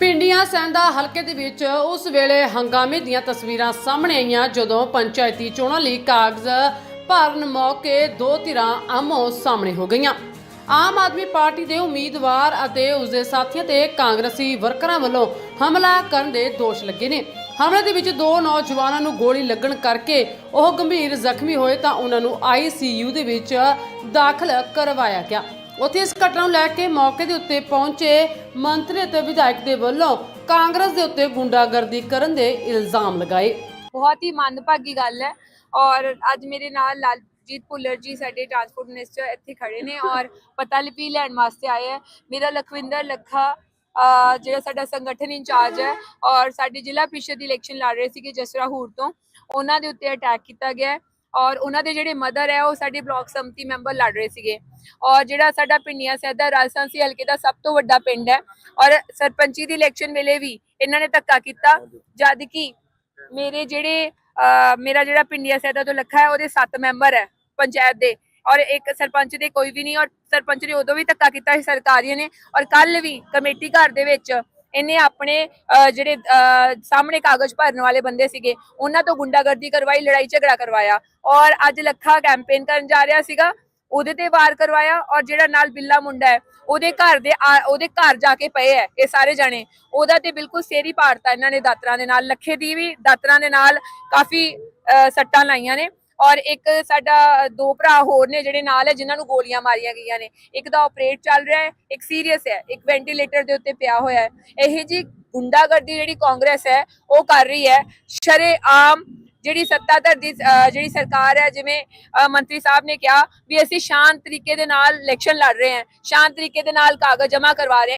ਪਿੰਡੀਆਂ ਸੈਂਦਾ ਹਲਕੇ ਦੇ ਵਿੱਚ ਉਸ ਵੇਲੇ ਹੰਗਾਮੇ ਦੀਆਂ ਤਸਵੀਰਾਂ ਸਾਹਮਣੇ ਆਈਆਂ ਜਦੋਂ ਪੰਚਾਇਤੀ ਚੋਣਾਂ ਲਈ ਕਾਗਜ਼ ਭਰਨ ਮੌਕੇ ਦੋ ਧਿਰਾਂ ਆਮੋ ਸਾਹਮਣੇ ਹੋ ਗਈਆਂ। ਆਮ ਆਦਮੀ ਪਾਰਟੀ ਦੇ ਉਮੀਦਵਾਰ ਅਤੇ ਉਸਦੇ ਸਾਥੀਆਂ ਤੇ ਕਾਂਗਰਸੀ ਵਰਕਰਾਂ ਵੱਲੋਂ ਹਮਲਾ ਕਰਨ ਦੇ ਦੋਸ਼ ਲੱਗੇ ਨੇ। ਹਮਲੇ ਦੇ ਵਿੱਚ ਦੋ ਨੌਜਵਾਨਾਂ ਨੂੰ ਗੋਲੀ ਲੱਗਣ ਕਰਕੇ ਉਹ ਗੰਭੀਰ ਜ਼ਖਮੀ ਹੋਏ ਤਾਂ ਉਹਨਾਂ ਨੂੰ ਆਈਸੀਯੂ ਦੇ ਵਿੱਚ ਦਾਖਲ ਕਰਵਾਇਆ ਗਿਆ। ਉੱਥੇ ਇਸ ਘਟਨਾ ਨੂੰ ਲੈ ਕੇ ਮੌਕੇ ਦੇ ਉੱਤੇ ਪਹੁੰਚੇ ਮੰਤਰੀ ਅਤੇ ਵਿਧਾਇਕ ਦੇ ਵੱਲੋਂ ਕਾਂਗਰਸ ਦੇ ਉੱਤੇ ਗੁੰਡਾਗਰਦੀ ਕਰਨ ਦੇ ਇਲਜ਼ਾਮ ਲਗਾਏ। ਬਹੁਤ ਹੀ ਮੰਦਭਾਗੀ ਗੱਲ ਹੈ ਔਰ ਅੱਜ ਮੇਰੇ ਨਾਲ ਲਾਲਜੀਤ ਭੁੱਲਰ ਜੀ ਸਾਡੇ ਟਰਾਂਸਪੋਰਟ ਮਿਨਿਸਟਰ ਇੱਥੇ ਖੜੇ ਨੇ ਔਰ ਪਤਾ ਲਿਪੀ ਲੈਣ ਵਾਸਤੇ ਆਏ ਹੈ। ਮੇਰਾ ਲਖਵਿੰਦਰ ਲੱਖਾ ਅਹ ਜਿਹੜਾ ਸਾਡਾ ਸੰਗਠਨ ਇੰਚਾਰਜ ਹੈ ਔਰ ਸਾਡੇ ਜ਼ਿਲ੍ਹਾ ਪ੍ਰੀਸ਼ਦ ਦੀ ਇਲੈਕਸ਼ਨ ਲੜ ਰਹੇ ਸੀਗੇ ਜਸਰਾ ਹੂਰ ਤੋਂ, ਉਹਨਾਂ ਦੇ ਉੱਤੇ ਅਟੈਕ ਕੀਤਾ ਗਿਆ ਹੈ। ਔਰ ਉਹਨਾਂ ਦੇ ਜਿਹੜੇ ਮਦਰ ਹੈ, ਉਹ ਸਾਡੇ ਬਲਾਕ ਸੰਮਤੀ ਮੈਂਬਰ ਲੜ ਰਹੇ ਸੀਗੇ। ਔਰ ਜਿਹੜਾ ਸਾਡਾ ਪਿੰਡੀਆਂ ਸੈਦਾ ਰਾਜਸਥਾਨੀ ਹਲਕੇ ਦਾ ਸਭ ਤੋਂ ਵੱਡਾ ਪਿੰਡ ਹੈ। ਔਰ ਸਰਪੰਚੀ ਦੀ ਇਲੈਕਸ਼ਨ ਵੇਲੇ ਵੀ ਇਹਨਾਂ ਨੇ ਧੱਕਾ ਕੀਤਾ, ਜਦ ਕਿ ਮੇਰੇ ਜਿਹੜੇ ਮੇਰਾ ਜਿਹੜਾ ਪਿੰਡੀਆ ਸੈਦਾ ਤੋਂ ਲੱਖਾ ਹੈ, ਉਹਦੇ 7 ਮੈਂਬਰ ਹੈ ਪੰਚਾਇਤ ਦੇ। ਔਰ ਇੱਕ ਸਰਪੰਚ ਦੇ ਕੋਈ ਵੀ ਨਹੀਂ, ਔਰ ਸਰਪੰਚ ਨੇ ਉਦੋਂ ਵੀ ਧੱਕਾ ਕੀਤਾ ਸੀ, ਸਰਕਾਰੀਆਂ ਨੇ। ਔਰ ਕੱਲ ਵੀ ਕਮੇਟੀ ਘਰ ਦੇ ਵਿੱਚ ਇਹਨੇ ਆਪਣੇ ਜਿਹੜੇ ਸਾਹਮਣੇ ਕਾਗਜ਼ ਭਰਨ ਵਾਲੇ ਬੰਦੇ ਸੀਗੇ ਉਹਨਾਂ ਤੋਂ ਗੁੰਡਾਗਰਦੀ ਕਰਵਾਈ ਲੜਾਈ ਝਗੜਾ ਕਰਵਾਇਆ। ਔਰ ਅੱਜ ਲੱਖਾ ਕੈਂਪੇਨ ਕਰਨ ਜਾ ਰਿਹਾ ਸੀਗਾ ਉਹਦੇ ਤੇ ਵਾਰ ਕਰਵਾਇਆ ਔਰ ਜਿਹੜਾ ਨਾਲ ਬਿੱਲਾ ਮੁੰਡਾ ਹੈ ਉਹਦੇ ਘਰ ਦੇ ਆ- ਉਹਦੇ ਘਰ ਜਾ ਕੇ ਪਏ ਹੈ ਇਹ ਸਾਰੇ ਜਾਣੇ। ਉਹਦਾ ਤੇ ਬਿਲਕੁਲ ਸੇਰੀ ਪਾੜਤਾ ਇਹਨਾਂ ਨੇ ਦਾਤਰਾਂ ਦੇ ਨਾਲ ਲੱਖੇ ਦੀ ਵੀ ਦਾਤਰਾਂ ਦੇ ਨਾਲ ਕਾਫੀ ਅਹ, ਸੱਟਾਂ ਲਾਈਆਂ ਨੇ। ਔਰ ਇੱਕ ਸਾਡਾ ਦੋ ਭਰਾ ਹੋਰ ਨੇ ਜਿਹੜੇ ਨਾਲ ਹੈ, ਜਿਨ੍ਹਾਂ ਨੂੰ ਗੋਲੀਆਂ ਮਾਰੀਆਂ ਗਈਆਂ ਨੇ। ਇੱਕ ਦਾ ਆਪਰੇਟ ਚੱਲ ਰਿਹਾ ਹੈ, ਇੱਕ ਸੀਰੀਅਸ ਹੈ, ਇੱਕ ਵੈਂਟੀਲੇਟਰ ਦੇ ਉੱਤੇ ਪਿਆ ਹੋਇਆ ਹੈ। ਇਹ ਜੀ ਗੁੰਡਾਗਰਦੀ ਜਿਹੜੀ ਕਾਂਗਰਸ ਹੈ, ਉਹ ਕਰ ਰਹੀ ਹੈ। ਸ਼ਰੇਆਮ ਜਿਹੜੀ ਸੱਤਾਧਰ ਦੀ ਜਿਹੜੀ ਸਰਕਾਰ ਹੈ, ਜਿਵੇਂ ਮੰਤਰੀ ਸਾਹਿਬ ਨੇ ਕਿਹਾ ਵੀ ਅਸੀਂ ਸ਼ਾਂਤ ਤਰੀਕੇ ਦੇ ਨਾਲ ਇਲੈਕਸ਼ਨ ਲੜ ਰਹੇ ਹਾਂ, ਸ਼ਾਂਤ ਤਰੀਕੇ ਦੇ ਨਾਲ ਕਾਗਜ਼ ਜਮ੍ਹਾਂ ਕਰਵਾ ਰਹੇ